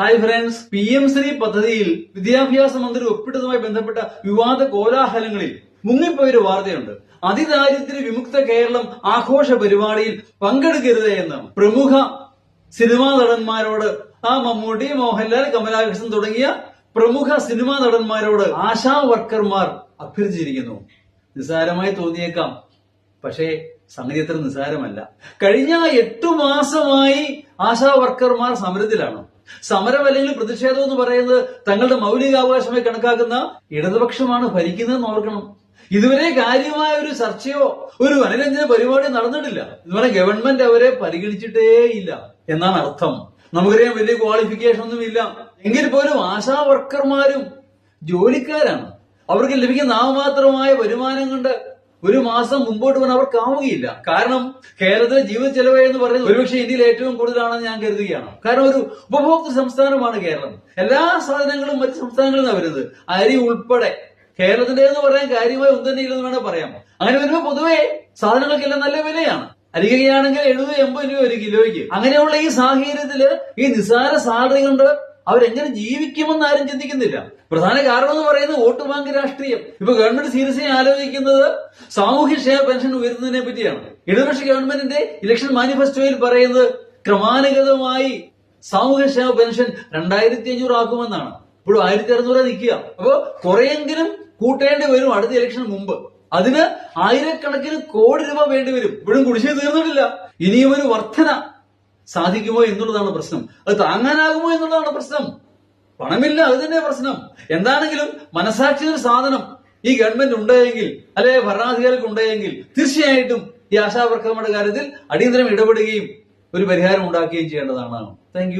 Hi friends P M Shri പദ്ധതിയിൽ വിദ്യാഭ്യാസ മന്ത്രി ഒപ്പിട്ടതുമായി ബന്ധപ്പെട്ട വിവാദ കോലാഹലങ്ങളിൽ മുങ്ങിപ്പോയൊരു വാർത്തയുണ്ട്. അതിദാരിദ്ര്യ വിമുക്ത കേരളം ആഘോഷ പരിപാടിയിൽ പങ്കെടുക്കരുത് എന്ന് പ്രമുഖ സിനിമാ നടന്മാരോട് ആ മമ്മൂട്ടി മോഹൻലാൽ കമലാകൃഷ്ണൻ തുടങ്ങിയ പ്രമുഖ സിനിമാ നടന്മാരോട് ആശാ വർക്കർമാർ അഭ്യർത്ഥിച്ചിരിക്കുന്നു. നിസ്സാരമായി തോന്നിയേക്കാം. പക്ഷേ സംഗതി അത്ര നിസ്സാരമല്ല. കഴിഞ്ഞ എട്ടു മാസമായി ആശാ വർക്കർമാർ സമരത്തിലാണ്. സമരം അല്ലെങ്കിൽ പ്രതിഷേധം എന്ന് പറയുന്നത് തങ്ങളുടെ മൗലികാവകാശമായി കണക്കാക്കുന്ന ഇടതുപക്ഷമാണ് ഭരിക്കുന്നതെന്ന് ഓർക്കണം. ഇതുവരെ കാര്യമായ ഒരു ചർച്ചയോ ഒരു അനുരഞ്ജന പരിപാടി നടന്നിട്ടില്ല. ഇതുവരെ ഗവൺമെന്റ് അവരെ പരിഗണിച്ചിട്ടേയില്ല എന്നാണ് അർത്ഥം. നമുക്കറിയാം വലിയ ക്വാളിഫിക്കേഷൻ ഒന്നും ഇല്ല. എങ്കിൽ പോലും ആശാ വർക്കർമാരും ജോലിക്കാരാണ്. അവർക്ക് ലഭിക്കുന്ന നാമമാത്രമായ വരുമാനം കൊണ്ട് ഒരു മാസം മുമ്പോട്ട് പോകാൻ അവർക്കാവുകയില്ല കാരണം കേരളത്തിലെ ജീവിത ചെലവ് എന്ന് പറയുന്നത് ഒരുപക്ഷെ ഇന്ത്യയിൽ ഏറ്റവും കൂടുതലാണെന്ന് ഞാൻ കരുതുകയാണ്. കാരണം ഒരു ഉപഭോക്തൃ സംസ്ഥാനമാണ് കേരളം. എല്ലാ സാധനങ്ങളും മറ്റ് സംസ്ഥാനങ്ങളിൽ നിന്നാണ് വരുന്നത്. അരി ഉൾപ്പെടെ. കേരളത്തിന്റെ എന്ന് പറയാൻ കാര്യമായി ഒന്നും തന്നെ ഇല്ലെന്ന് വേണമെങ്കിൽ പറയാം അങ്ങനെ വരുമ്പോൾ പൊതുവെ സാധനങ്ങൾക്കെല്ലാം നല്ല വിലയാണ്. അരികയാണെങ്കിൽ എഴുപത് എൺപത് രൂപ ഒരു കിലോയ്ക്ക്. അങ്ങനെയുള്ള ഈ സാഹചര്യത്തിൽ ഈ നിസ്സാര സാലറി കൊണ്ട് അവരെങ്ങനെ ജീവിക്കുമെന്ന് ആരും ചിന്തിക്കുന്നില്ല. പ്രധാന കാരണം എന്ന് പറയുന്നത് വോട്ട് ബാങ്ക് രാഷ്ട്രീയം. ഇപ്പൊ ഗവൺമെന്റ് സീരിയസ്ലി ആലോചിക്കുന്നത് സാമൂഹ്യക്ഷേമ പെൻഷൻ ഉയർത്തുന്നതിനെ പറ്റിയാണ്. ഇടതുപക്ഷ ഗവൺമെന്റിന്റെ ഇലക്ഷൻ മാനിഫെസ്റ്റോയിൽ പറയുന്നത് ക്രമാനുഗതമായി സാമൂഹ്യക്ഷേമ പെൻഷൻ രണ്ടായിരത്തി അഞ്ഞൂറ് ആക്കുമെന്നാണ്. ഇപ്പോഴും ആയിരത്തി അറുന്നൂറ് നിൽക്കുക. അപ്പോ കുറെയെങ്കിലും കൂട്ടേണ്ടി വരും അടുത്ത ഇലക്ഷന് മുമ്പ്. അതിന് ആയിരക്കണക്കിന് കോടി രൂപ വേണ്ടി വരും. ഇപ്പോഴും കുടിശ്ശിക തീർന്നിട്ടില്ല. ഇനിയും ഒരു വർധന സാധിക്കുമോ എന്നുള്ളതാണ് പ്രശ്നം. അത് താങ്ങാനാകുമോ എന്നുള്ളതാണ് പ്രശ്നം. പണമില്ല അത് തന്നെ പ്രശ്നം. എന്താണെങ്കിലും മനസാക്ഷി ഒരു സാധനം ഈ ഗവൺമെന്റ് ഉണ്ടായെങ്കിൽ അല്ലെ ഭരണാധികാരികൾക്ക് ഉണ്ടായെങ്കിൽ തീർച്ചയായിട്ടും ഈ ആശാവർക്കർമാരുടെ കാര്യത്തിൽ അടിയന്തരം ഇടപെടുകയും ഒരു പരിഹാരം ഉണ്ടാക്കുകയും ചെയ്യേണ്ടതാണ്. താങ്ക്